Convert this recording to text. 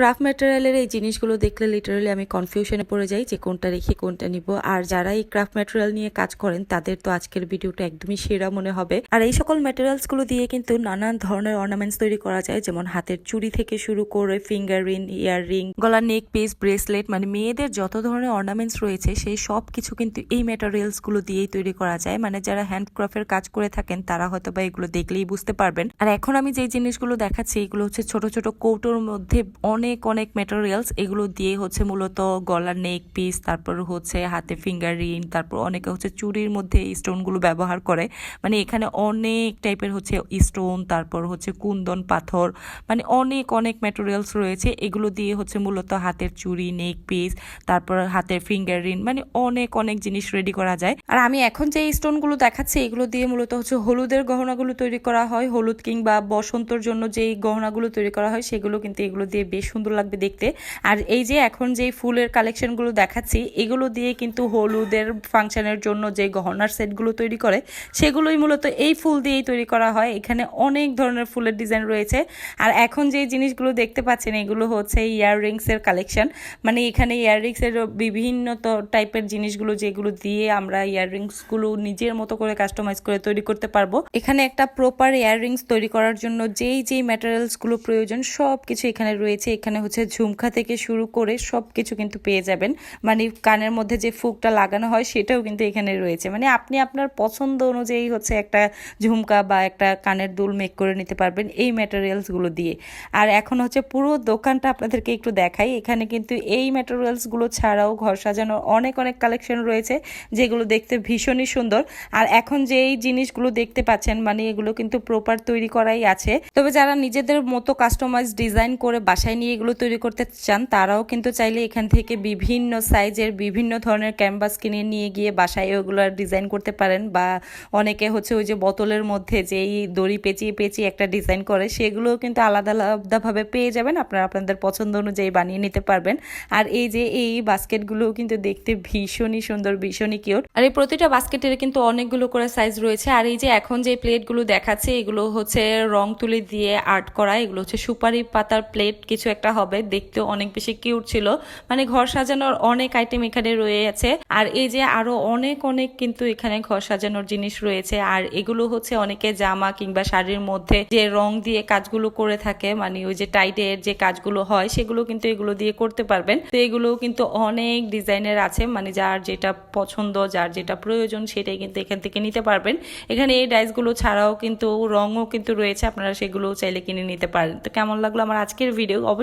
Craft ম্যাটেরিয়ালের এই জিনিসগুলো দেখলে লিটারালি আমি কনফিউশনে পড়ে যাই যে কোনটা রেখে কোনটা নিব। আর যারা এই ক্রাফট ম্যাটেরিয়াল নিয়ে কাজ করেন, তাদের তো আজকের ভিডিওটা একদমই সেরা মনে হবে। আর এই সকল ম্যাটেরিয়ালসগুলো দিয়ে কিন্তু নানান ধরনের অর্নামেন্টস তৈরি করা যায়, যেমন হাতের চুড়ি থেকে শুরু করে ফিঙ্গার রিং ইয়ার রিং গলার নেক পিস ব্রেসলেট মানে মেয়েদের যত ধরনের অর্নামেন্টস রয়েছে, সেই সব কিছু কিন্তু এই ম্যাটেরিয়ালসগুলো দিয়েই তৈরি করা যায়। মানে যারা হ্যান্ডক্রাফটের কাজ করে থাকেন, তারা হয়তো বা এগুলো দেখলেই বুঝতে পারবেন। আর এখন আমি যে জিনিসগুলো দেখাচ্ছি, এগুলো হচ্ছে ছোট ছোট কৌটোর মধ্যে অনেক অনেক ম্যাটেরিয়ালস এগুলো দিয়ে হচ্ছে মূলত গলার নেক পিস তারপর হচ্ছে হাতে ফিঙ্গার রিং তারপর অনেকে হচ্ছে চুরির মধ্যে স্টোনগুলো ব্যবহার করে। মানে এখানে অনেক টাইপের হচ্ছে স্টোন তারপর হচ্ছে কুন্দন পাথর মানে অনেক অনেক ম্যাটেরিয়ালস রয়েছে। এগুলো দিয়ে হচ্ছে মূলত হাতের চুড়ি নেক পিস তারপর হাতের ফিঙ্গার রিং মানে অনেক অনেক জিনিস রেডি করা যায়। আর আমি এখন যে স্টোনগুলো দেখাচ্ছি, এগুলো দিয়ে মূলত হচ্ছে হলুদের গহনাগুলো তৈরি করা হয়। হলুদ কিংবা বসন্তর জন্য যেই গহনাগুলো তৈরি করা হয়, সেগুলো কিন্তু এগুলো দিয়ে বেশ সুন্দর লাগবে দেখতে। আর এই যে এখন যে ফুলের কালেকশনগুলো দেখাচ্ছি, এগুলো দিয়ে কিন্তু হলুদের ফাংশনের জন্য যে গহনার সেটগুলো তৈরি করে, সেগুলোই মূলত এই ফুল দিয়েই তৈরি করা হয়। এখানে অনেক ধরনের ফুলের ডিজাইন রয়েছে। আর এখন যে জিনিসগুলো দেখতে পাচ্ছেন, এগুলো হচ্ছে ইয়াররিংসের কালেকশন মানে এখানে ইয়াররিংসের বিভিন্ন টাইপের জিনিসগুলো যেগুলো দিয়ে আমরা ইয়াররিংসগুলো নিজের মতো করে কাস্টমাইজ করে তৈরি করতে পারব। এখানে একটা প্রপার ইয়াররিংস তৈরি করার জন্য যেই যেই ম্যাটেরিয়ালসগুলো প্রয়োজন সব কিছু এখানে রয়েছে। এখানে হচ্ছে ঝুমকা থেকে শুরু করে সব কিছু কিন্তু পেয়ে যাবেন। মানে কানের মধ্যে যে ফুকটা লাগানো হয় সেটাও কিন্তু এখানে রয়েছে। মানে আপনি আপনার পছন্দ অনুযায়ী হচ্ছে একটা ঝুমকা বা একটা কানের দুল মেক করে নিতে পারবেন এই ম্যাটেরিয়ালসগুলো দিয়ে। আর এখন হচ্ছে পুরো দোকানটা আপনাদেরকে একটু দেখাই। এখানে কিন্তু এই ম্যাটেরিয়ালসগুলো ছাড়াও ঘর সাজানোর অনেক অনেক কালেকশন রয়েছে, যেগুলো দেখতে ভীষণই সুন্দর। আর এখন যে এই জিনিসগুলো দেখতে পাচ্ছেন মানে এগুলো কিন্তু প্রপার তৈরি করাই আছে। তবে যারা নিজেদের মতো কাস্টমাইজ ডিজাইন করে বাসায় নিয়ে এগুলো তৈরি করতে চান, তারাও কিন্তু চাইলে এখান থেকে বিভিন্ন সাইজের বিভিন্ন ধরনের ক্যানভাস কিনে নিয়ে গিয়ে বাসায় ওগুলো ডিজাইন করতে পারেন বা অনেকে হচ্ছে ওই যে বোতলের মধ্যে যেই দড়ি পেঁচিয়ে পেঁচিয়ে একটা ডিজাইন করে, সেগুলোও কিন্তু আলাদা আলাদাভাবে পেয়ে যাবেন। আপনারা আপনাদের পছন্দ অনুযায়ী বানিয়ে নিতে পারবেন। আর এই যে এই বাস্কেটগুলোও কিন্তু দেখতে ভীষণই সুন্দর, ভীষণই কিউট আর এই প্রতিটা বাস্কেটের কিন্তু অনেকগুলো করে সাইজ রয়েছে। আর এই যে এখন যে প্লেটগুলো দেখাচ্ছে, এগুলো হচ্ছে রং তুলি দিয়ে আর্ট করা, এগুলো হচ্ছে সুপারি পাতার প্লেট, কিছু একটা হবে, দেখতেও অনেক বেশি কিউট ছিল। মানে ঘর সাজানোর অনেক আইটেম এখানে রয়েছে। আর এই যে আরও অনেক অনেক কিন্তু এখানে ঘর সাজানোর জিনিস রয়েছে। আর এগুলো হচ্ছে অনেকে জামা কিংবা শাড়ির মধ্যে যে রং দিয়ে কাজগুলো করে থাকে মানে ওই যে টাইটের যে কাজগুলো হয়, সেগুলো কিন্তু এগুলো দিয়ে করতে পারবেন। তো এগুলো কিন্তু অনেক ডিজাইনের আছে মানে যার যেটা পছন্দ, যার যেটা প্রয়োজন, সেটাই কিন্তু এখান থেকে নিতে পারবেন। এখানে এই ডাইসগুলো ছাড়াও কিন্তু রঙও কিন্তু রয়েছে, আপনারা সেগুলো চাইলে কিনে নিতে পারেন। তো কেমন লাগল আমার আজকের ভিডিও